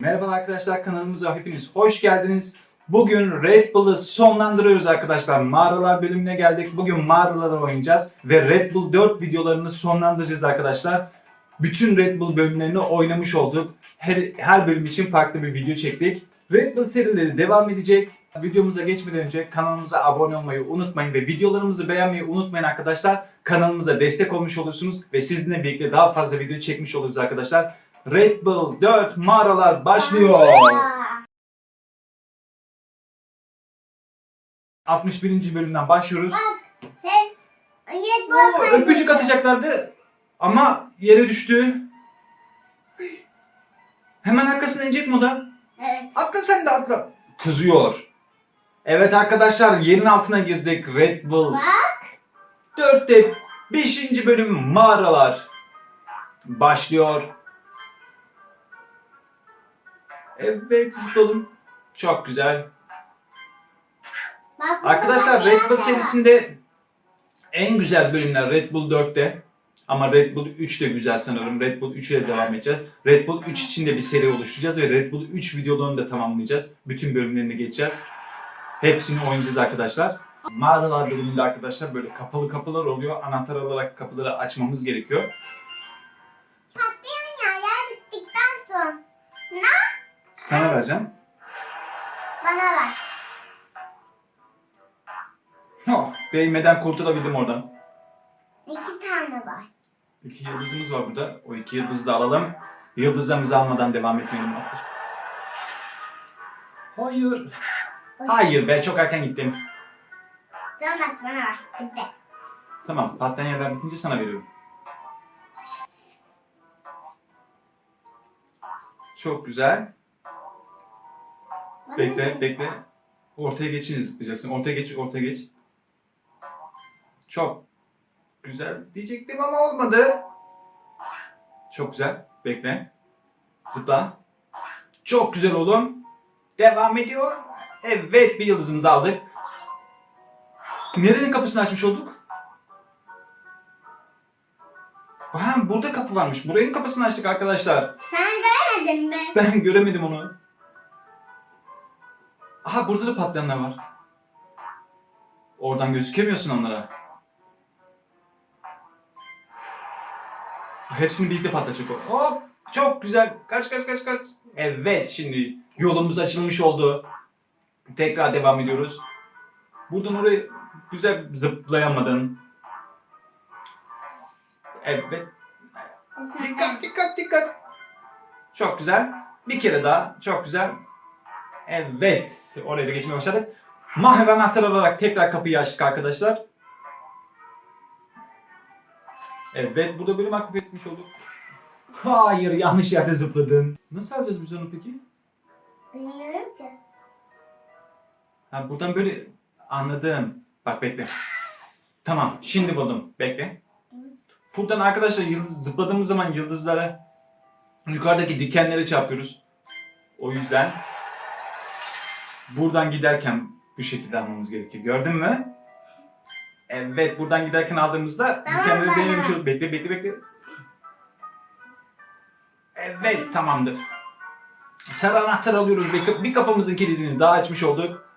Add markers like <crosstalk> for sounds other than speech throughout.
Merhaba arkadaşlar kanalımıza hepiniz hoş geldiniz. Bugün Red Bull'ı sonlandırıyoruz arkadaşlar. Mağaralar bölümüne geldik. Bugün mağaraları oynayacağız ve Red Bull 4 videolarını sonlandıracağız arkadaşlar. Bütün Red Bull bölümlerini oynamış olduk. Her, her bölüm için farklı bir video çektik. Red Bull serileri devam edecek. Videomuza geçmeden önce kanalımıza abone olmayı unutmayın ve videolarımızı beğenmeyi unutmayın arkadaşlar. Kanalımıza destek olmuş olursunuz ve sizinle birlikte daha fazla video çekmiş oluruz arkadaşlar. Red Bull 4 mağaralar başlıyor. 61. bölümden başlıyoruz. Sen Oo, kaybettin. öpücük atacaklardı ama yere düştü. Hemen arkasına inecek mi o da? Evet. Atla sen de atla. Kızıyor. Evet arkadaşlar yerin altına girdik Red Bull. Bak. 4'te 5. bölüm mağaralar başlıyor. Evet istedim. Çok güzel. Bak Arkadaşlar Red Bull serisinde en güzel bölümler Red Bull 4'te. Ama Red Bull 3 de güzel sanırım. Red Bull 3 ile devam edeceğiz. Red Bull 3 için de bir seri oluşturacağız ve Red Bull 3 videolarını da tamamlayacağız. Bütün bölümlerini geçeceğiz. Hepsini oynayacağız arkadaşlar. Mağaralar bölümünde arkadaşlar böyle kapalı kapılar oluyor. Anahtar alarak kapıları açmamız gerekiyor. Patlayan yerler bittikten sonra Sana vereceğim. bana ver. Oh, değmeden kurtulabildim oradan. İki tane var. İki yıldızımız var burada. O iki yıldızı da alalım. Yıldızlarımızı almadan devam etmeyelim. artık. Hayır. Hayır be çok erken gittim. Dönmez bana ver. Bitti. Tamam patlayan yerler bitince sana veriyorum. Çok güzel. Bekle bekle. Ortaya geçince zıplayacaksın. Ortaya geç ortaya geç. Çok güzel diyecektim ama olmadı. Çok güzel. Bekle. Zıpla. Çok güzel oğlum. Devam ediyor. Evet bir yıldızını da aldık. Nerenin kapısını açmış olduk? Ha burada kapı varmış. Buranın kapısını açtık arkadaşlar. Sen görmedin mi? Ben göremedim onu. Aha burada da patlayanlar var. Oradan gözükemiyorsun onlara. Hepsini birlikte patlatacak o. Hop! Çok güzel. Kaç kaç kaç kaç. Evet şimdi yolumuz açılmış oldu. Tekrar devam ediyoruz. Buradan oraya güzel zıplayamadın. Evet. Dikkat dikkat dikkat. Çok güzel. Bir kere daha. Çok güzel. Evet. Oraya da geçmeye başladık. Mahev anahtar alarak tekrar kapıyı açtık arkadaşlar. Evet. Burada bölüm aktif etmiş olduk. Hayır yanlış yerde zıpladın. Nasıl alacağız biz onu peki? Bilmiyorum ki. Ha, buradan böyle anladım. Bak bekle. Tamam şimdi buldum. Bekle. Buradan arkadaşlar yıldız, zıpladığımız zaman yıldızlara yukarıdaki dikenlere çarpıyoruz. O yüzden buradan giderken bu şekilde almamız gerekiyor. Gördün mü? Evet buradan giderken aldığımızda Tamam, dikenlere tamam. değmemiş olduk. Bekle bekle bekle. Evet tamamdır. Sarı anahtar alıyoruz. Bir, bir kapımızın kilidini daha açmış olduk.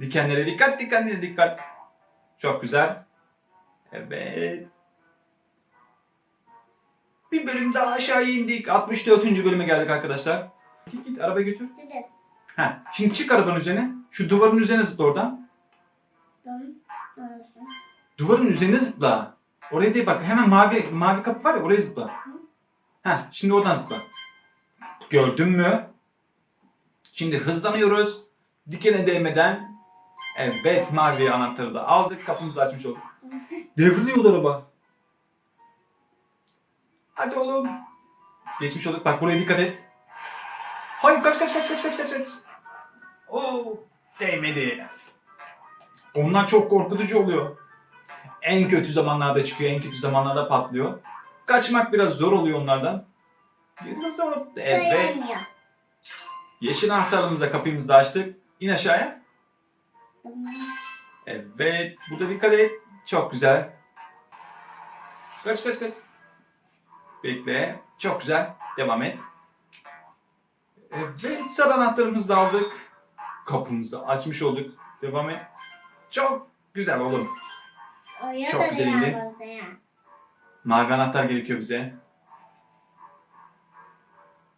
Dikenlere dikkat, dikenlere dikkat. Çok güzel. Evet. Bir bölüm daha aşağı indik. 64. bölüme geldik arkadaşlar. Git git araba götür. Ha, şimdi çık arabanın üzerine. Şu duvarın üzerine zıpla oradan. Duvarın üzerine zıpla. Oraya değil bak hemen mavi mavi kapı var ya oraya zıpla. Ha, şimdi oradan zıpla. Gördün mü? Şimdi hızlanıyoruz. Dikene değmeden. Evet mavi anahtarı da aldık. Kapımızı açmış olduk. Devriliyor araba. Hadi oğlum. Geçmiş olduk. Bak buraya dikkat et. Hayır kaç kaç kaç kaç kaç. kaç. Oo. Değmedi. Onlar çok korkutucu oluyor. En kötü zamanlarda çıkıyor, en kötü zamanlarda patlıyor. Kaçmak biraz zor oluyor onlardan. Nasıl olup? Evet. Sayamıyor. Yeşil anahtarımızla kapımızı da açtık. İn aşağıya. Evet. Burada dikkat et. Çok güzel. Kaç kaç kaç. Bekle. Çok güzel. Devam et. Evet. Sarı anahtarımızı da aldık. Kapımızı açmış olduk. Devam et. Çok güzel oğlum. Oraya Çok da güzel indi. devam olsun. Mavi anahtar gerekiyor bize.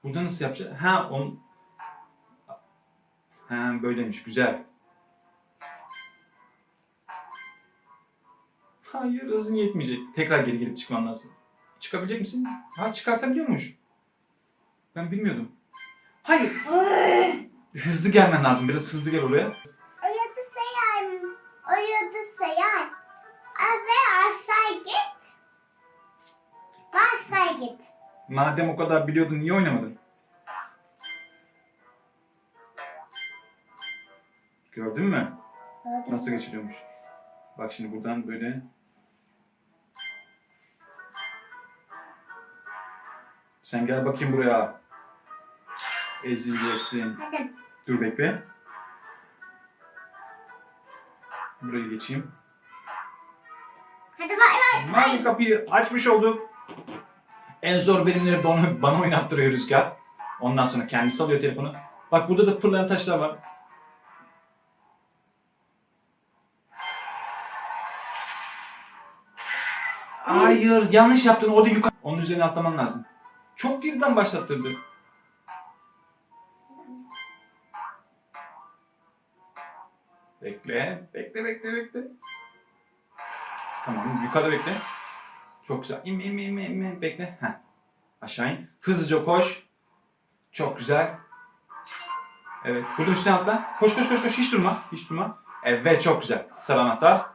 Burada nasıl yapacağız? Ha on. Ha böyleymiş. Güzel. Hayır hızın yetmeyecek. Tekrar geri gelip çıkman lazım. Çıkabilecek misin? Ha çıkartabiliyormuş. Ben bilmiyordum. Hayır. <laughs> Hızlı gelmen lazım. Biraz hızlı gel. Oraya Madem o kadar biliyordun niye oynamadın? Gördün mü? Nasıl geçiliyormuş? Bak şimdi buradan böyle. Sen gel bakayım buraya. Ezileceksin. Hadi. Dur bekle. Burayı geçeyim. Hadi bay bay. Mavi kapıyı açmış olduk. En zor bölümleri bana, bana oynattırıyor Rüzgar. Ondan sonra kendisi alıyor telefonu. Bak burada da fırlayan taşlar var. Hayır yanlış yaptın orada yukarı. Onun üzerine atlaman lazım. Çok geriden başlattırdı. Bekle, bekle, bekle, bekle. Tamam, yukarıda bekle. Çok güzel. İnme, inme, inme, inme. Bekle. Heh. Aşağı in. Hızlıca koş. Çok güzel. Evet, burada üstüne atla. Koş, koş, koş, koş. Hiç durma, hiç durma. Evet, çok güzel. Sarı anahtar.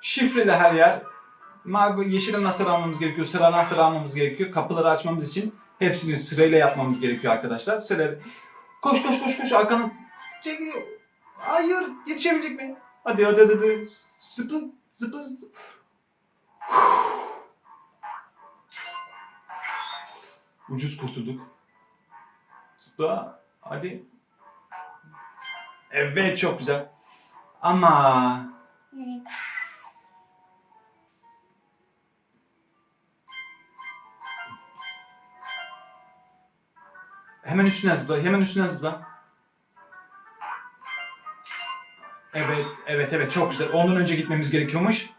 Şifreli her yer. Mavi, yeşil anahtar almamız gerekiyor, sarı anahtar almamız gerekiyor. Kapıları açmamız için hepsini sırayla yapmamız gerekiyor arkadaşlar. Sırayla. Koş, koş, koş, koş. Arkanı çekiliyor. Hayır, yetişebilecek mi? Hadi, hadi, hadi. hadi. Zıpla, zıpla, zıpla. Ucuz kurtulduk. Zıpla. Hadi. Evet, çok güzel. Ama? Hemen üstüne zıpla, hemen üstüne zıpla. Evet, evet, evet çok güzel. Ondan önce gitmemiz gerekiyormuş.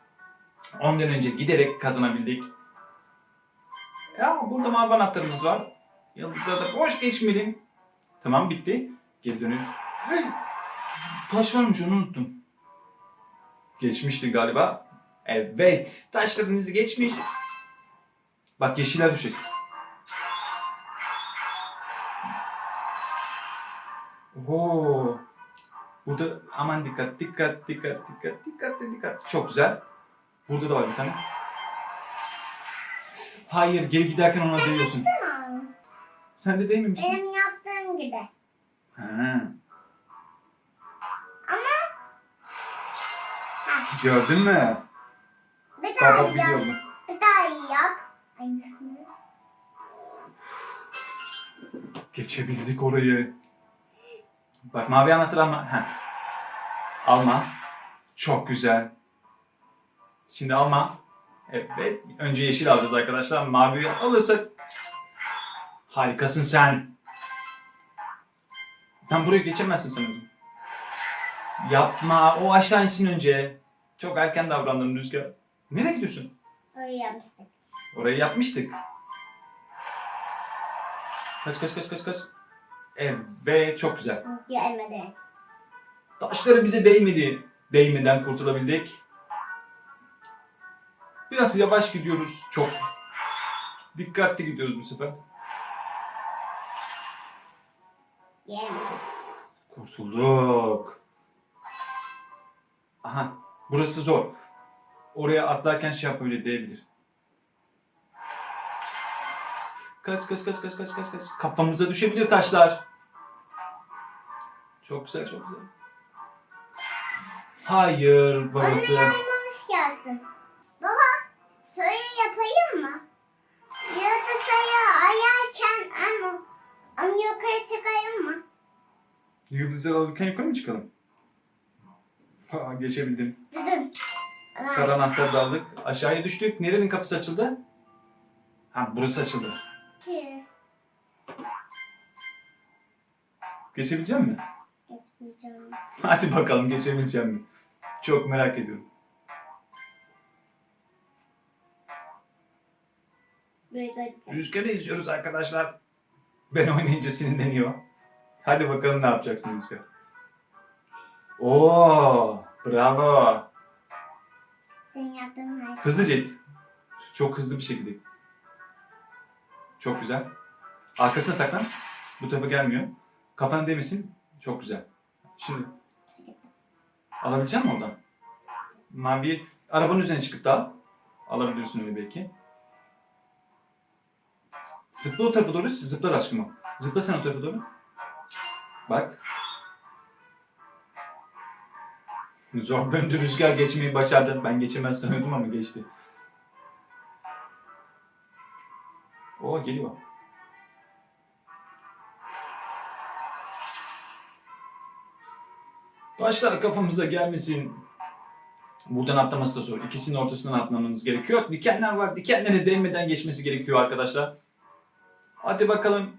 Ondan önce giderek kazanabildik. Ya burada mavi anahtarımız var. Yıldızlar da boş geçmeyelim. Tamam bitti. Geri dönüş. Hey! Taş varmış onu unuttum. Geçmişti galiba. Evet. Taşlarınızı geçmiş. Bak yeşiller düşecek. Oo. Burada aman dikkat, dikkat, dikkat, dikkat, dikkat, dikkat. Çok güzel. Burada da var bir tane. Hayır, geri giderken ona değiyorsun. Tamam. Sen de değil miymiş? Benim yaptığım gibi. Ha. Ama Gördün mü? bir daha Baba yap. biliyor mu? Bir daha iyi yap. Aynısını. Geçebildik orayı. Bak mavi anahtar alma. Heh. Alma. Çok güzel. Şimdi alma. Evet. Önce yeşil alacağız arkadaşlar. Maviyi alırsak harikasın sen. Sen buraya geçemezsin sanırım. Yapma. O aşağı insin önce. Çok erken davrandın Rüzgar. Nereye gidiyorsun? Öyle yapmıştık. Orayı yapmıştık. Kaç kaç kaç kaç kaç. Evet çok güzel. Gelmedi. Taşları bize değmedi. Değmeden kurtulabildik. Biraz yavaş gidiyoruz. Çok dikkatli gidiyoruz bu sefer. Gelmedi. Kurtulduk. Aha burası zor. Oraya atlarken şey yap öyle değebilir. Kaç kaç kaç kaç kaç kaç kaç. Kafamıza düşebilir taşlar. Çok güzel çok güzel. Hayır babası. Onu yanlış yazsın. Baba soyu yapayım mı? Yıldızları ayarken ama ama yukarı çıkayım mı? Yıldızları alırken yukarı mı çıkalım? Ha, geçebildim. Dedim. Sarı anahtarı da aldık. Aşağıya düştük. Nerenin kapısı açıldı? Ha burası açıldı. Geçebilecek mi? Geçmeyeceğim. Hadi bakalım geçebileceğim mi? Çok merak ediyorum. Böyle. Rüzgar'ı izliyoruz arkadaşlar. Ben oynayınca sinirleniyor. Hadi bakalım ne yapacaksın Rüzgar. Oo, bravo. Senin yaptığın harika. Hızlıca. Çok hızlı bir şekilde. Çok güzel. Arkasına saklan. Bu tarafa gelmiyor. Kafanı demesin. Çok güzel. Şimdi alabilecek misin oradan? Mavi arabanın üzerine çıkıp da al. Alabiliyorsun öyle belki. Zıpla o tarafa doğru. Zıplar aşkım. Zıpla sen o tarafa doğru. Bak. Zor böndü rüzgar geçmeyi başardı. Ben geçemez sanıyordum ama geçti. O geliyor. Taşlar kafamıza gelmesin. Buradan atlaması da zor. İkisinin ortasından atlamanız gerekiyor. Dikenler var. Dikenlere değmeden geçmesi gerekiyor arkadaşlar. Hadi bakalım.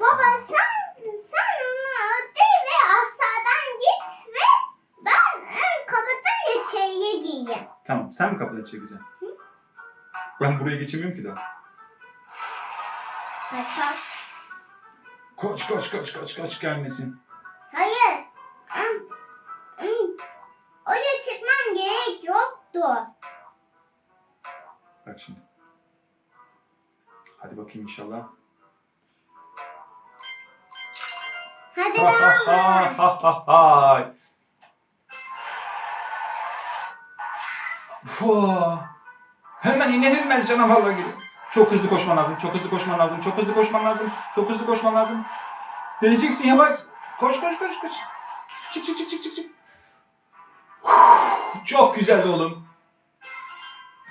Baba sen sen onu öde ve aşağıdan git ve ben ön kapıdan içeriye gireyim. Tamam sen mi kapıdan çekeceksin? Ben buraya geçemiyorum ki daha. Kaçak. Koç koç koç koç koç gelmesin. Hayır. Oraya çıkman gerek yoktu. Bak şimdi. Hadi bakayım inşallah. Hadi Ha ha ha ha ha ha. Fuh. Hemen iner inmez canavarlar gibi. Çok hızlı koşman lazım, çok hızlı koşman lazım, çok hızlı koşman lazım, çok hızlı koşman lazım. Değeceksin yavaş. Koş koş koş koş. Çık çık çık çık çık çık. Çok güzeldi oğlum.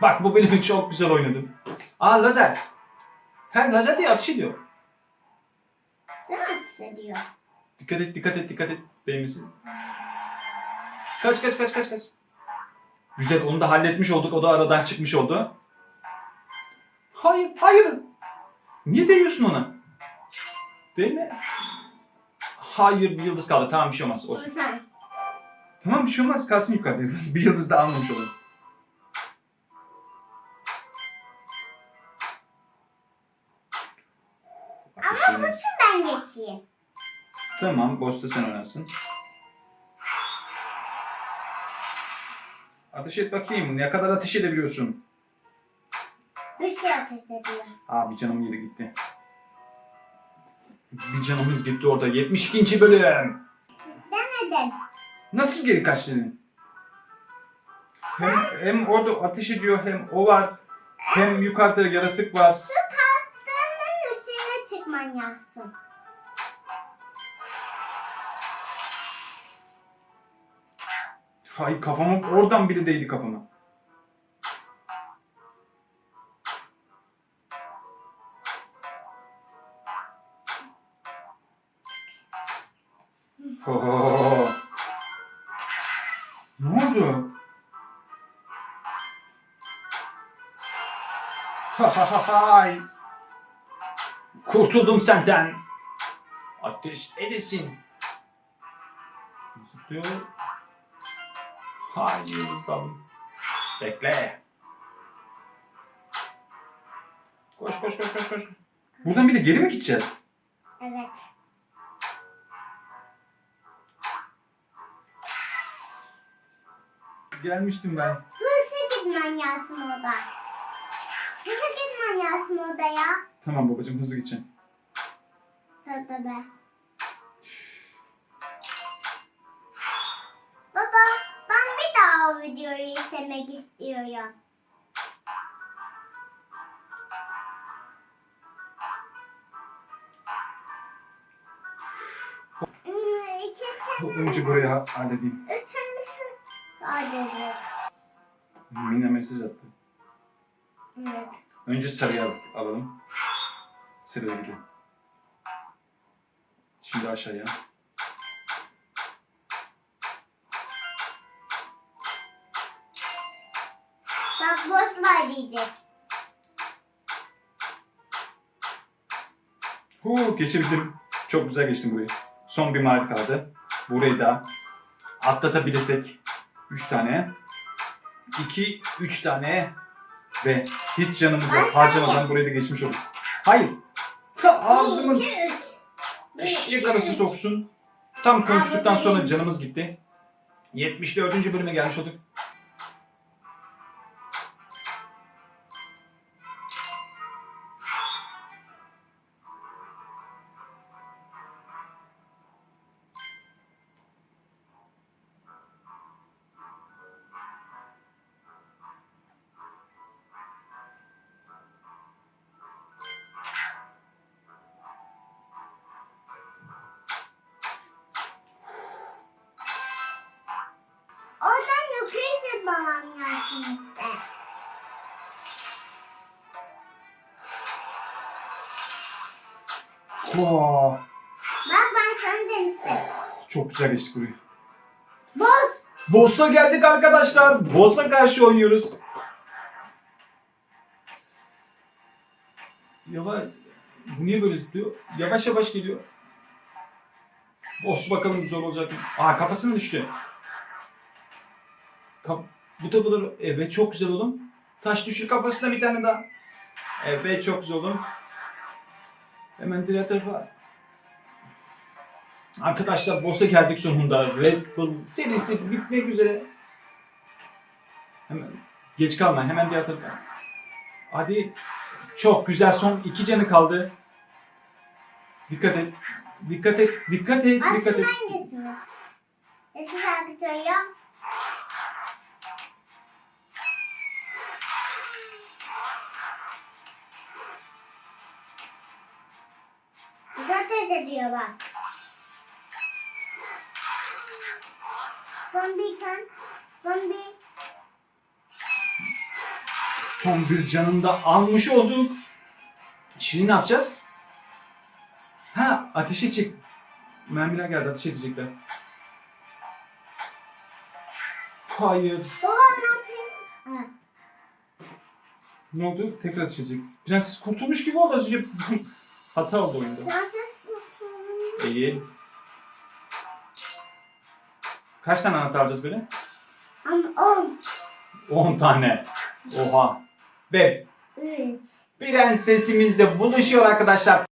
Bak bu benim <laughs> çok güzel oynadın. Aa lazer. Hem lazer diye atış ediyor. Sen ateş ediyor. Dikkat et, dikkat et, dikkat et. Değmesin. Kaç, kaç, kaç, kaç, kaç. Güzel, onu da halletmiş olduk. O da aradan çıkmış oldu. Hayır, hayır. Niye değiyorsun ona? Değme. Hayır, bir yıldız kaldı. Tamam, bir şey olmaz. Olsun. Sen. Tamam, bir şey olmaz. Kalsın yukarıda yıldız. <laughs> Bir yıldız da almamış olalım. Ama bu su ben geçeyim. Tamam, boşta sen oynarsın. Ateş et bakayım. Ne kadar ateş edebiliyorsun? Bir şey ateş ediyor. Abi canım yeri gitti. Bir canımız gitti orada. 72. bölüm. Demedim. Nasıl geri kaçtın? Hem, hem orada ateş ediyor hem o var. Hem yukarıda yaratık var. Su tahtının üstüne çıkman lazım. Hay kafama oradan biri değdi kafama. Oo. Ne oldu? Ha ha ha hay. Kurtuldum senden. Ateş edesin. Zıplıyor. Hayır bakalım. Bekle. Koş koş koş koş koş. Buradan bir de geri mi gideceğiz? Evet. Gelmiştim ben. Hızlı gitmen lazım orada. Hızlı gitmen lazım orada ya. Tamam babacığım hızlı gideceğim. Tabii be. Baba daha o videoyu izlemek istiyorum. Önce buraya halledeyim. Üçüncüsü halledeyim. Mine mesaj attı. Evet. Önce sarıya alalım. Sarıya gidiyorum. Şimdi aşağıya. Var diyecek. Huu, geçebilirim. Çok güzel geçtim burayı. Son bir mavi kaldı. Burayı da atlatabilirsek 3 tane. 2, 3 tane. Ve hiç canımızı Ay, harcamadan burayı da geçmiş olduk. Hayır. Ha, Ağzımın eşek arası soksun. Tam konuştuktan sonra canımız gitti. 74. bölüme gelmiş olduk. Vaa, Bak ben sana demiştim. çok güzel geçtik burayı. Boz. Boss'a geldik arkadaşlar. Boss'a karşı oynuyoruz. Yavaş. Bu niye böyle zıplıyor? Yavaş yavaş geliyor. Boss bakalım zor olacak mı? Aa kafasına düştü. Kap bu da budur. Evet çok güzel oğlum. Taş düşür kafasına bir tane daha. Evet çok güzel oğlum. Hemen diğer tarafa. Arkadaşlar boss'a geldik sonunda. Red Bull serisi bitmek üzere. Hemen geç kalma. Hemen diğer tarafa. Hadi. Çok güzel. Son iki canı kaldı. Dikkat et. Dikkat et. Dikkat et. Dikkat Aslında et. hangisiniz? Eski şarkı söylüyor. Güzel ediyor bak. Son bir tane. Son bir. Canını da almış olduk. Şimdi ne yapacağız? Ha ateşe çek. Mermiler geldi ateş edecekler. Hayır. Baba. Ha. Ne oldu? Tekrar ateş edecek. Prenses kurtulmuş gibi oldu az önce. Hata oldu oyunda. İyi. Kaç tane anahtar alacağız böyle? Ama on. 10 tane. Oha. Ve Üç. prensesimizle buluşuyor arkadaşlar.